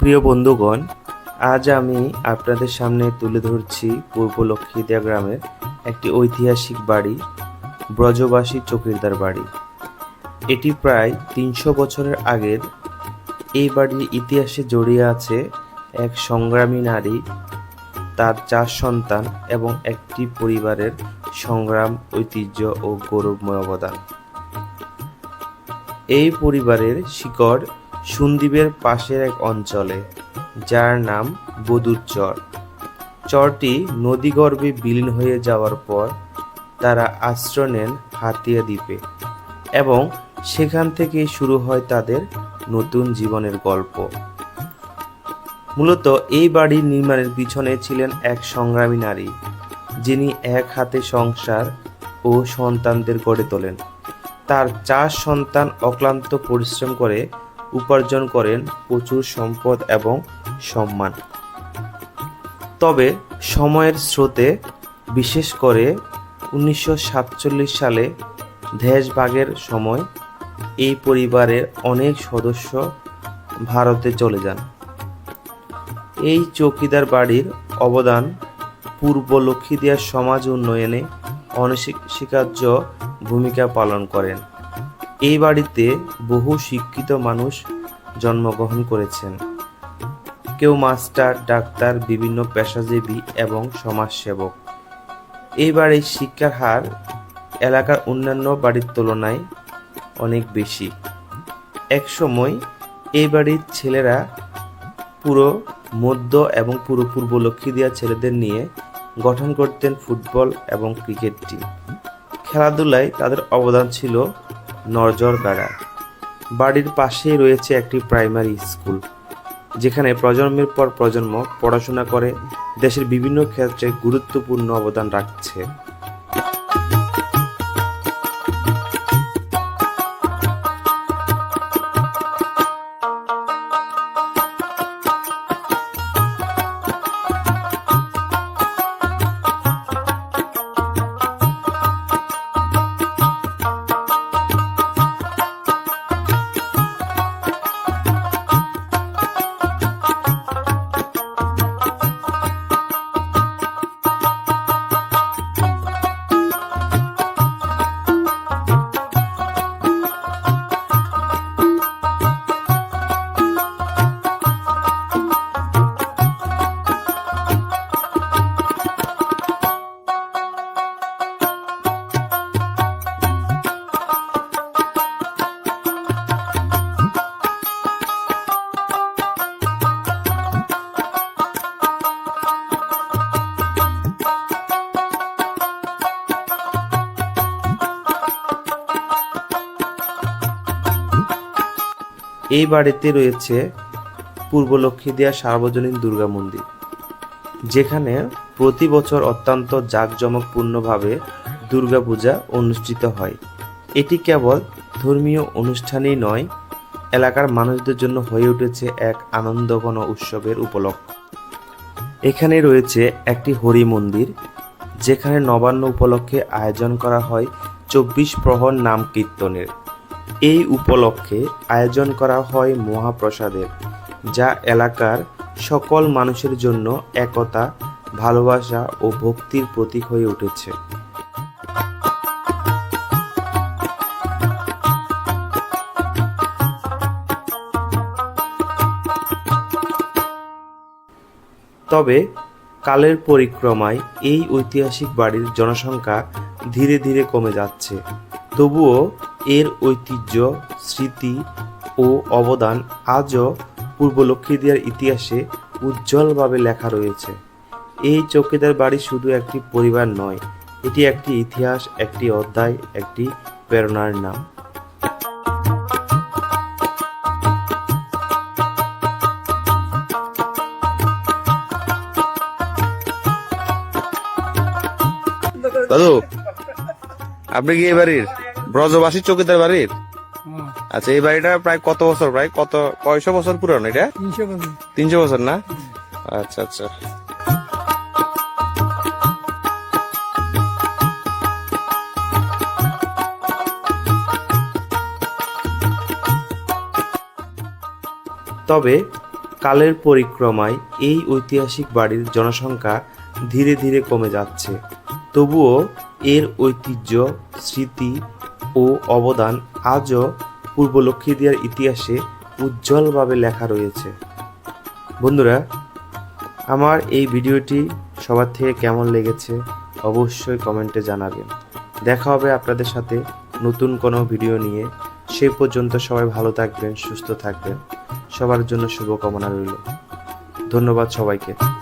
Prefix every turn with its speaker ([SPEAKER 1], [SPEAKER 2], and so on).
[SPEAKER 1] প্রিয় বন্ধুগণ, আজ আমি আপনাদের সামনে তুলে ধরছি পূর্ব লক্ষ্মীদিয়া গ্রামের একটি ঐতিহাসিক বাড়ি, ব্রজবাসী চকিরদার বাড়ি। এটি প্রায় তিনশো বছরের আগের এই বাড়ির ইতিহাসে জড়িয়ে আছে এক সংগ্রামী নারী, তার চার সন্তান এবং একটি পরিবারের সংগ্রাম, ঐতিহ্য ও গৌরবময় অবদান। এই পরিবারের শিকড় সুন্দীপের পাশের এক অঞ্চলে, যার নাম বদুর চর চরটি নদীগর্ভে বিলীন হয়ে যাওয়ার পর তারা আশ্রয় নেন হাতিয়া দ্বীপে এবং সেখান থেকে শুরু হয় তাদের নতুন জীবনের গল্প। মূলত এই বাড়ির নির্মাণের পিছনে ছিলেন এক সংগ্রামী নারী, যিনি এক হাতে সংসার ও সন্তানদের গড়ে তোলেন। তার চার সন্তান অক্লান্ত পরিশ্রম করে উপার্জন করেন প্রচুর সম্পদ এবং সম্মান। তবে সময়ের স্রোতে, বিশেষ করে উনিশশো সাতচল্লিশ সালে দেশভাগের সময়, এই পরিবারের অনেক সদস্য ভারতে চলে যান। এই চৌকিদার বাড়ির অবদান পূর্ব লক্ষ্মীদিয়ার সমাজ উন্নয়নে অনস্বীকার্য ভূমিকা পালন করেন। এই বাড়িতে বহু শিক্ষিত মানুষ জন্মগ্রহণ করেছেন। কেউ মাস্টার, ডাক্তার, বিভিন্ন পেশাজীবী এবং সমাজসেবক। এই বাড়ির শিক্ষার হার এলাকার অন্যান্য বাড়ির তুলনায় অনেক বেশি। একসময় এই বাড়ির ছেলেরা পুরো মধ্য এবং পুরো পূর্ব লক্ষ্মীদিয়া ছেলেদের নিয়ে গঠন করতেন ফুটবল এবং ক্রিকেট টিম। খেলাধুলায় তাদের অবদান ছিল নজর কাড়া বাড়ির পাশেই রয়েছে একটি প্রাইমারি স্কুল, যেখানে প্রজন্মের পর প্রজন্ম পড়াশোনা করে, দেশের বিভিন্ন ক্ষেত্রে গুরুত্বপূর্ণ অবদান রাখছে। এই বাড়িতে রয়েছে পূর্ব লক্ষ্মীদিয়া সার্বজনীন দুর্গা মন্দির, যেখানে প্রতি বছর অত্যন্ত জাঁকজমকপূর্ণভাবে দুর্গাপূজা অনুষ্ঠিত হয়। এটি কেবল ধর্মীয় অনুষ্ঠানই নয়, এলাকার মানুষদের জন্য হয়ে উঠেছে এক আনন্দঘন উৎসবের উপলক্ষ। এখানে রয়েছে একটি হরি মন্দির, যেখানে নবান্ন উপলক্ষে আয়োজন করা হয় চব্বিশ প্রহর নাম কীর্তনের। এই উপলক্ষে আয়োজন করা হয় মহাপ্রসাদের, যা এলাকার সকল মানুষের জন্য একতা, ভালোবাসা ও ভক্তির প্রতীক হয়ে উঠেছে। তবে কালের পরিক্রমায় এই ঐতিহাসিক বাড়ির জনসংখ্যা ধীরে ধীরে কমে যাচ্ছে। তবুও এর ঐতিহ্য, স্মৃতি ও অবদান আজও পূর্ব লক্ষ্মীদিয়ার ইতিহাসে উজ্জ্বলভাবে লেখা রয়েছে। এই চৌকিদার বাড়ি শুধু একটি পরিবার নয়, এটি একটি ইতিহাস, একটি অধ্যায়, একটি প্রেরণার নাম।
[SPEAKER 2] দাদু, আপনি কি এই বাড়ির? ব্রজবাসী চৌকিদার বাড়ির? আচ্ছা এই বাড়িটা প্রায় কত বছর প্রায় কত কয়শো বছর পুরানো এটা?
[SPEAKER 3] তিনশো বছর।
[SPEAKER 2] তিনশো বছর না? আচ্ছা আচ্ছা।
[SPEAKER 1] তবে কালের পরিক্রমায় এই ঐতিহাসিক বাড়ির জনসংখ্যা ধীরে ধীরে কমে যাচ্ছে। তবুও এর ঐতিহ্য, স্মৃতি ও অবদান আজও পূর্ব লক্ষ্মী লক্ষ্মীদিয়ার ইতিহাসে উজ্জ্বলভাবে লেখা রয়েছে। বন্ধুরা, আমার এই ভিডিওটি সবার থেকে কেমন লেগেছে অবশ্যই কমেন্টে জানাবেন। দেখা হবে আপনাদের সাথে নতুন কোনো ভিডিও নিয়ে। সে পর্যন্ত সবাই ভালো থাকবেন, সুস্থ থাকবেন। সবার জন্য শুভকামনা রইল। ধন্যবাদ সবাইকে।